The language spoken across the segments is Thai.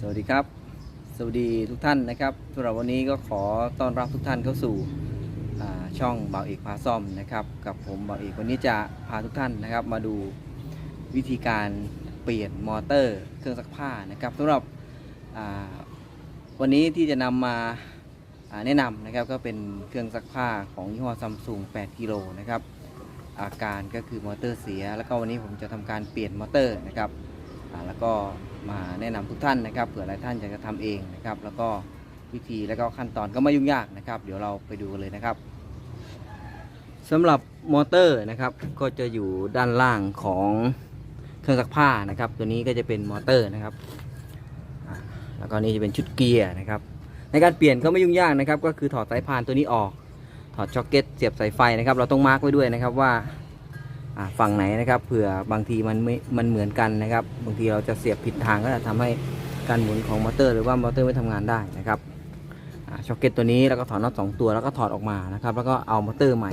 สวัสดีครับ สวัสดีทุกท่านนะครับสำหรับวันนี้ก็ขอต้อนรับทุกท่านเข้าสู่ช่องบ่าวเอกพาซ่อมนะครับกับผมบ่าวเอกวันนี้จะพาทุกท่านนะครับมาดูวิธีการเปลี่ยนมอเตอร์เครื่องซักผ้านะครับสำหรับวันนี้ที่จะนำมาอ่าแนะนำนะครับก็เป็นเครื่องซักผ้าของยี่ห้อซัมซุง8กิโลนะครับอาการก็คือมอเตอร์เสีย แล้วก็วันนี้ผมจะทำการเปลี่ยนมอเตอร์นะครับ แล้วก็มาแนะนำทุกท่านนะครับเผื่อหลายท่านอยากจะทำเองนะครับ แล้วก็วิธีแล้วก็ขั้นตอนก็ไม่ยุ่งยากนะครับ เดี๋ยวเราไปดูกันเลยนะครับสำหรับมอเตอร์นะครับก็จะอยู่ด้านล่างของเครื่องซักผ้านะครับ ตัวนี้ก็จะเป็นมอเตอร์นะครับแล้วก็นี่จะเป็นชุดเกียร์นะครับ ในการเปลี่ยนก็ไม่ยุ่งยากนะครับ ก็คือถอดสายพานตัวนี้ออก ถอดช็อคเก็ตเสียบสายไฟนะครับ เราต้องมาร์กไว้ด้วยนะครับว่า ฝั่งไหนนะครับเผื่อบางทีมันไม่มันเหมือนกันนะครับ บางทีเราจะเสียบผิดทางก็จะทำให้การหมุนของมอเตอร์ หรือว่ามอเตอร์ไม่ทำงานได้นะครับช็อคเก็ตตัวนี้แล้วก็ถอดน็อตสองตัวแล้วก็ถอดออกมานะครับ แล้วก็เอามอเตอร์ใหม่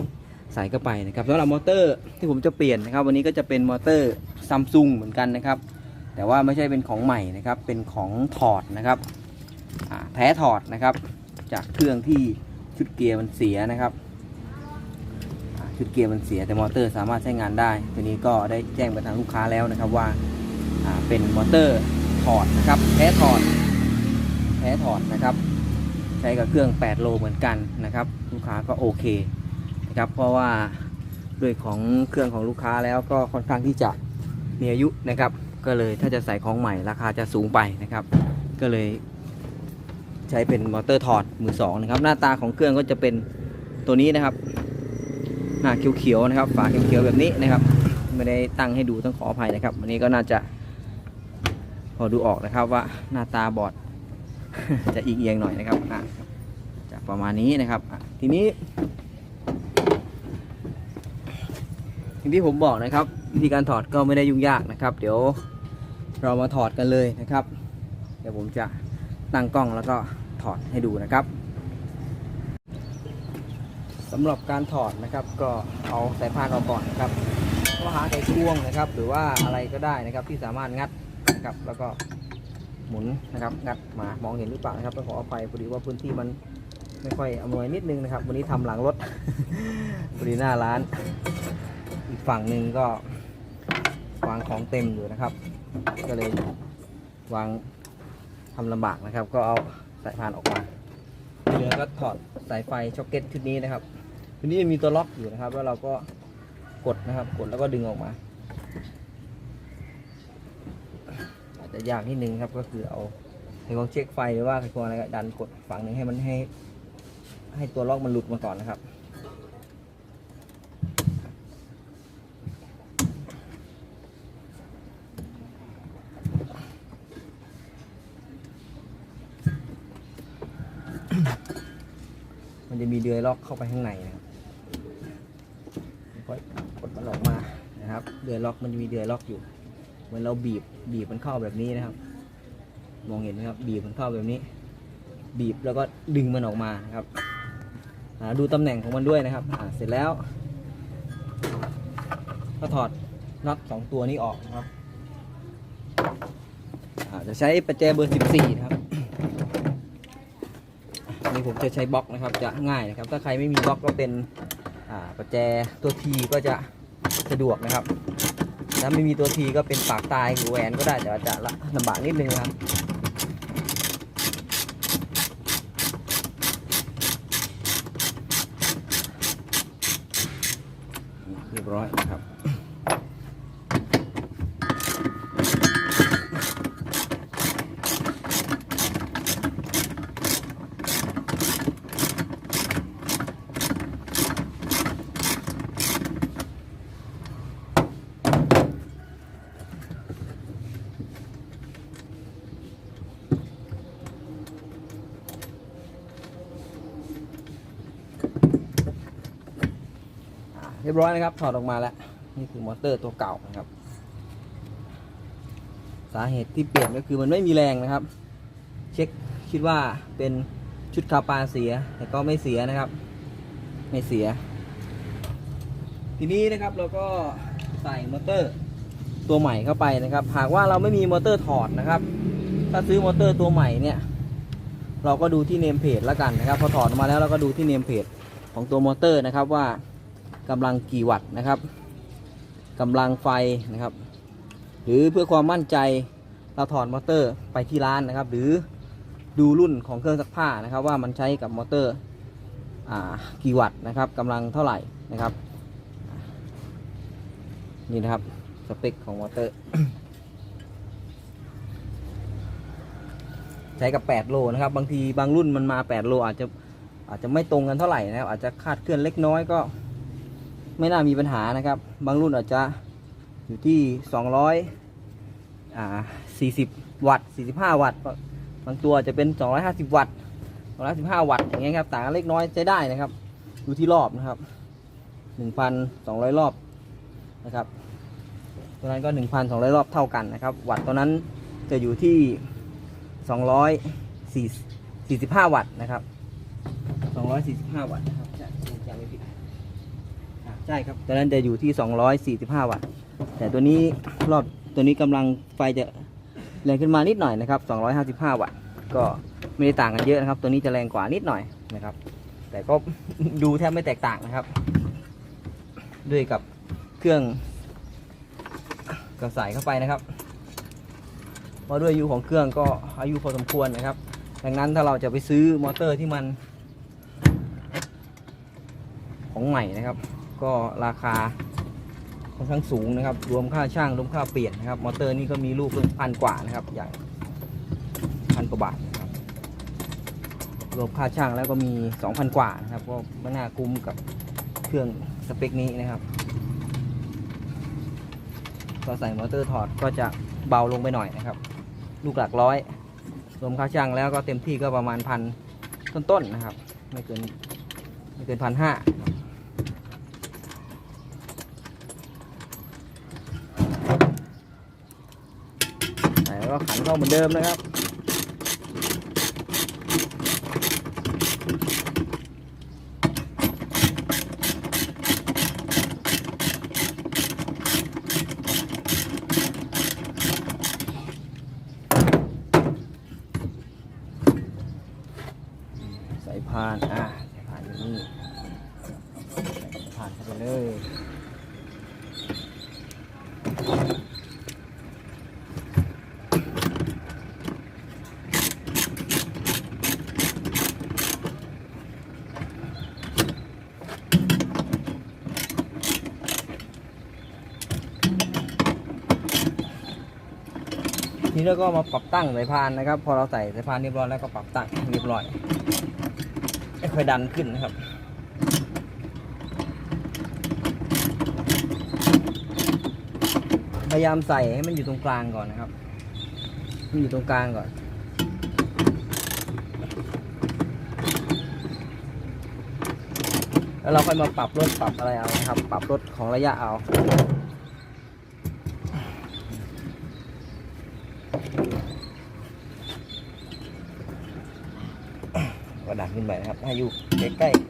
ใส่เข้าไปนะครับสำหรับมอเตอร์ที่ผมจะเปลี่ยนนะครับ วันนี้ก็จะเป็นมอเตอร์ซัมซุงเหมือนกันนะครับ แต่ว่าไม่ใช่เป็นของใหม่นะครับ เป็นของถอดนะครับแท้ถอดนะครับ จากเครื่องที่ชุดเกียร์มันเสียนะครับ ชุดเกียร์มันเสียแต่มอเตอร์สามารถใช้งานได้ ตัวนี้ก็ได้แจ้งไปทางลูกค้าแล้วนะครับว่าเป็นมอเตอร์ถอดนะครับแท้ถอดแท้ถอดนะครับ ใช้กับเครื่อง 8 โลเหมือนกันนะครับ ลูกค้าก็โอเคนะครับ เพราะว่าด้วยของเครื่องของลูกค้าแล้วก็ค่อนข้างที่จะมีอายุนะครับ ก็เลยถ้าจะใส่ของใหม่ราคาจะสูงไปนะครับ ก็เลยใช้เป็นมอเตอร์ถอดมือสองนะครับ หน้าตาของเครื่องก็จะเป็นตัวนี้นะครับ หน้าเขียวๆนะครับ ฝาเขียวๆแบบนี้นะครับ ไม่ได้ตั้งให้ดูต้องขออภัยนะครับ วันนี้ก็น่าจะ พอดูออกนะครับว่าหน้าตาบอด จะอีกเอียงหน่อยนะครับะจะประมาณนี้นะครับทีนี้อย่างที่ผมบอกนะครับวิธีการถอดก็ไม่ได้ยุ่งยากนะครับ เดี๋ยวเรามาถอดกันเลยนะครับ เดี๋ยวผมจะตั้งกล้องแล้วก็ถอดให้ดูนะครับ สำหรับการถอดนะครับ ก็เอาสายพานออกก่อนนะครับก็หาไขควงนะครับ หรือว่าอะไรก็ได้นะครับ ที่สามารถงัดนะครับ แล้วก็หมุนนะครับงัดมามองเห็นหรือเปล่านะครับต้องขออภัยพอดีว่าพื้นที่มันไม่ค่อยอำนวยนิดนึงนะครับ วันนี้ทำหลังรถพอดีหน้าร้าน อีกฝั่งหนึ่งก็วางของเต็มอยู่นะครับ ก็เลยวางทำลำบากนะครับ ก็เอาสายพานออกมาเหลือก็ถอดสายไฟช็อคเก็ตชุดนี้นะครับ ทีนี้มีตัวล็อกอยู่นะครับ แล้วเราก็กดนะครับ กดแล้วก็ดึงออกมา อาจจะยากนิดนึงครับก็คือเอาไขควงเช็คไฟหรือว่าไขควงอะไรก็ดันกดฝั่งหนึ่งให้มันให้ ให้ตัวล็อกมันหลุดมาก่อนนะครับมันจะมีเดือยล็อกเข้าไปข้างในนะครับ ค่อยกดมันออกมานะครับเดือยล็อกมันจะมีเดือยล็อกอยู่เหมือนเราบีบบีบมันเข้าแบบนี้นะครับ มองเห็นไหมครับ บีบมันเข้าแบบนี้ บีบแล้วก็ดึงมันออกมานะครับดูตำแหน่งของมันด้วยนะครับเสร็จแล้ว ก็ถอดน็อตสองตัวนี้ออกนะครับจะใช้ประแจเบอร์ 14 นะครับนนี้ผมจะใช้บล็อกนะครับจะง่ายนะครับ ถ้าใครไม่มีบล็อกก็เป็น ประแจตัวทีก็จะสะดวกนะครับถ้าไม่มีตัวทีก็เป็นปากตายหรือแหวนก็ได้แต่ว่าจะลำบากนิดนึงครับ เรียบร้อยนะครับ อ่าเร้อยนะครับ ถอดออกมาแล้ว นี่คือมอเตอร์ตัวเก่านะครับ สาเหตุที่เปลี่ยนก็คือมันไม่มีแรงนะครับ เช็คคิดว่าเป็นชุดคาปาเสีย แต่ก็ไม่เสียนะครับ ไม่เสีย ทีนี้นะครับเราก็ใส่มอเตอร์ตัวใหม่เข้าไปนะครับ หากว่าเราไม่มีมอเตอร์ถอดนะครับ ถ้าซื้อมอเตอร์ตัวใหม่เนี่ย เราก็ดูที่เนมเพจแล้วกันนะครับ พอถอดออกมาแล้วเราก็ดูที่เนมเพจของตัวมอเตอร์นะครับว่า กำลังกี่วัตต์นะครับกำลังไฟนะครับ หรือเพื่อความมั่นใจเราถอดมอเตอร์ไปที่ร้านนะครับ หรือดูรุ่นของเครื่องซักผ้านะครับ ว่ามันใช้กับมอเตอร์กี่วัตต์นะครับกำลังเท่าไหร่นะครับนี่นะครับสเปคของมอเตอร์ ใช้กับ 8 โลนะครับ บางทีบางรุ่นมันมา 8 โลอาจจะอาจจะไม่ตรงกันเท่าไหร่นะครับ อาจจะคาดเคลื่อนเล็กน้อยก็ ไม่น่ามีปัญหานะครับ บางรุ่นอาจจะอยู่ที่ 200อ่า40 วัตต์45 วัตต์ บางตัวจะเป็น 250 วัตต์215 วัตต์อย่างเงี้ยครับ ต่างเล็กน้อยใช้ได้นะครับ ดูที่รอบนะครับ 1,200 รอบนะครับตัวนั้นก็ 1,200 รอบเท่ากันนะครับ วัตต์ตัวนั้นจะอยู่ที่ 245 วัตต์นะครับ 245 วัตต์นะครับใช่จำไม่ผิดอะ ใช่ครับตัวนั้นจะอยู่ที่ 245 วัตต์ แต่ตัวนี้รอบตัวนี้กำลังไฟจะแรงขึ้นมานิดหน่อยนะครับ 255 วัตต์ ก็ไม่ได้ต่างกันเยอะนะครับ ตัวนี้จะแรงกว่านิดหน่อยนะครับ แต่ก็ ดูแทบไม่แตกต่างนะครับ ด้วยกับเครื่องก็ใส่เข้าไปนะครับ เพราะด้วยอายุของเครื่องก็อายุพอสมควรนะครับ ดังนั้นถ้าเราจะไปซื้อมอเตอร์ที่มัน ของใหม่นะครับ ก็ราคาค่อนข้างสูงนะครับ รวมค่าช่างรวมค่าเปลี่ยนนะครับ มอเตอร์นี่ก็มีลูกพันกว่านะครับ อย่างพันกว่าบาทนะครับ รวมค่าช่างแล้วก็มี 2,000 กว่านะครับ ก็ไม่น่าคุ้มกับเครื่องสเปคนี้นะครับพอใส่มอเตอร์ถอดก็จะเบาลงไปหน่อยนะครับ ลูกหลักร้อย รวมค่าช่างแล้วก็เต็มที่ก็ประมาณพันต้นๆนะครับ ไม่เกินไม่เกินพันห้าแล้ว ก็ขันเข้าเหมือนเดิมนะครับ สายพาน อ่าสายพานอยู่นี่ใส่สายพานเข้าไปเลย นี้เราก็มาปรับตั้งสายพานนะครับ พอเราใส่สายพานเรียบร้อยแล้วก็ปรับตั้งเรียบร้อยไม่ค่อยดันขึ้นนะครับพยายามใส่ให้มันอยู่ตรงกลางก่อนนะครับมันอยู่ตรงกลางก่อน แล้วเราค่อยมาปรับลดปรับอะไรเอานะครับ ปรับลดของระยะเอา ก็ดันขึ้นไปนะครับให้อยู่ใกล้ๆ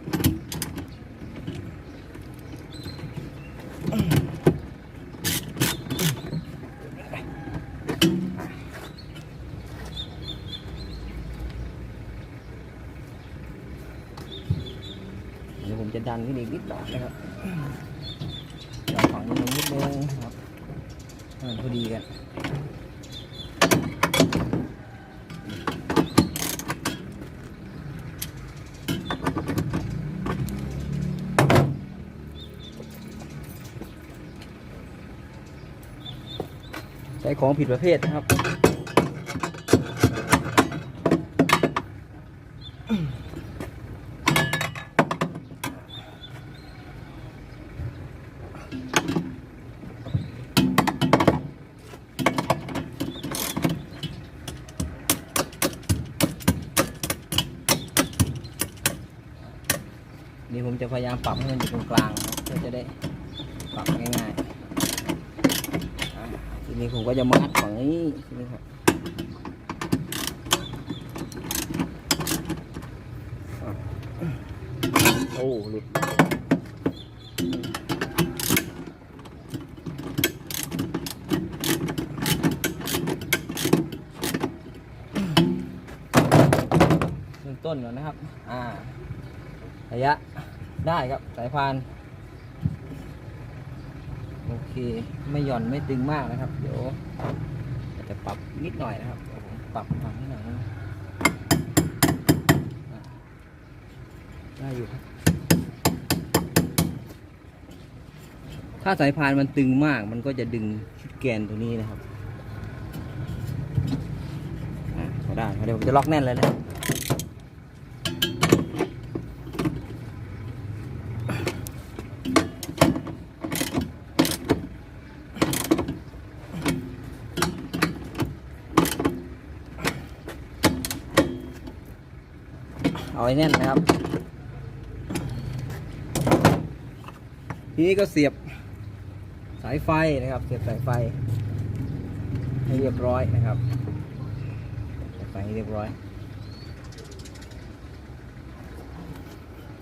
เดี๋ยวผมจะดันขึ้นอีกนิดหน่อยนะครับดันฝั่งนี้นิดนึงนะครับให้มันพอดีกัน ช้ของผิดประเภทนะครับ นี่ผมจะพยายามปรับให้มันอยู่ตรงกลางเพื่อจะได้ปรับง่ายๆ ผมก็จะมัดฝั่งนี้ทีนี้ครับอะโอ้หลุดบื้องต้นก่อนนะครับ อ่า ระยะ ได้ครับ สายพานโอ เคไม่หย่อนไม่ตึงมากนะครับ เดี๋ยวจะปรับนิดหน่อยนะครับผมปรับปรับนิดหน่อยนะได้อยู่ครับถ้าสายพานมันตึงมาก มันก็จะดึงชุดแกนตัวนี้นะครับอะพอได้เดี๋ยวผมจะล็อกแน่นเลยนะครับ ไว้แน่นนะครับ ทีนี้ก็เสียบสายไฟนะครับ เสียบสายไฟ ให้เรียบร้อยนะครับสายไฟให้เรียบร้อย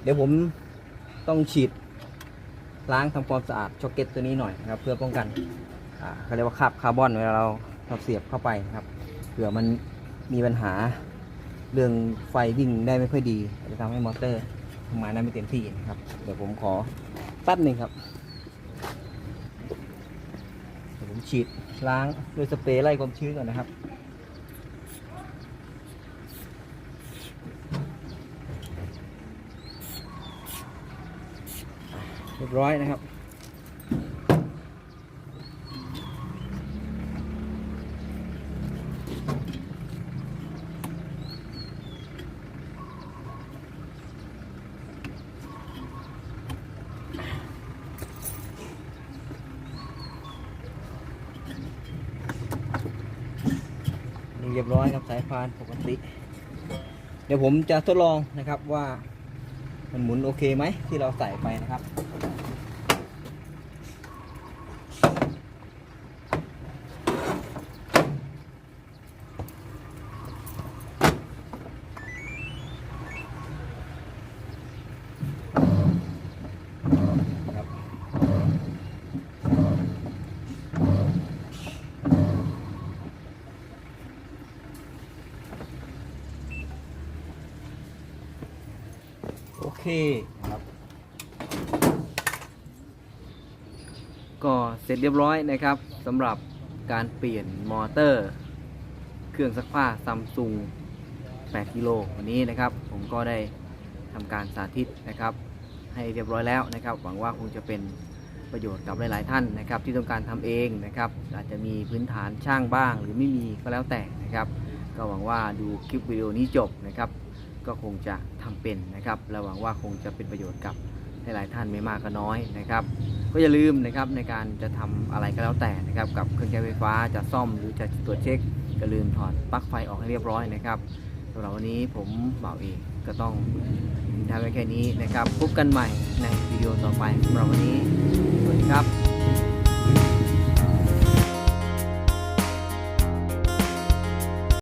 เดี๋ยวผมต้องฉีดล้างทำความสะอาดช็อกเก็ตตัวนี้หน่อยนะครับ เพื่อป้องกันอ่าเขาเรียกว่าคาบคาร์บอนเวลาเราเราเสียบเข้าไปนะครับเผื่อมันมีปัญหา เรื่องไฟวิ่งได้ไม่ค่อยดีจจะทำให้มอเตอร์ทำงานได้ไม่เต็มที่นะครับ เดี๋ยวผมขอแป๊บหนึ่งครับเดี๋ยวผมฉีดล้างด้วยสเปรย์ไล่ความชื้นก่อนนะครับเรียบร้อยนะครับ เรียบร้อยครับสายพานปกติ เดี๋ยวผมจะทดลองนะครับว่ามันหมุนโอเคไหมที่เราใส่ไปนะครับ คครับ ก็เสร็จเรียบร้อยนะครับสำหรับการเปลี่ยนมอเตอร์ เครื่องซักผ้าซัมซุง8กิโลวันนี้นะครับ ผมก็ได้ทำการสาธิตนะครับ ให้เรียบร้อยแล้วนะครับ หวังว่าคงจะเป็นประโยชน์กับหลาย ๆ ท่านนะครับ ที่ต้องการทำเองนะครับ อาจจะมีพื้นฐานช่างบ้าง หรือไม่มีก็แล้วแต่นะครับ ก็หวังว่าดูคลิปวิดีโอนี้จบนะครับ ก็คงจะทำเป็นนะครับและหวังว่าคงจะเป็นประโยชน์กับหลายๆท่านไม่มากก็น้อยนะครับ ก็อย่าลืมนะครับในการจะทำอะไรก็แล้วแต่นะครับ กับเครื่องใช้ไฟฟ้าจะซ่อมหรือจะตรวจเช็คอย่าลืมถอดปลั๊กไฟออกให้เรียบร้อยนะครับสำหรับวันนี้ผมเบ่าเอกก็ต้องทิ้งท้ายไว้แค่นี้นะครับพบกันใหม่ในวิดีโอต่อไปสำหรับวันนี้สวัสดีครับ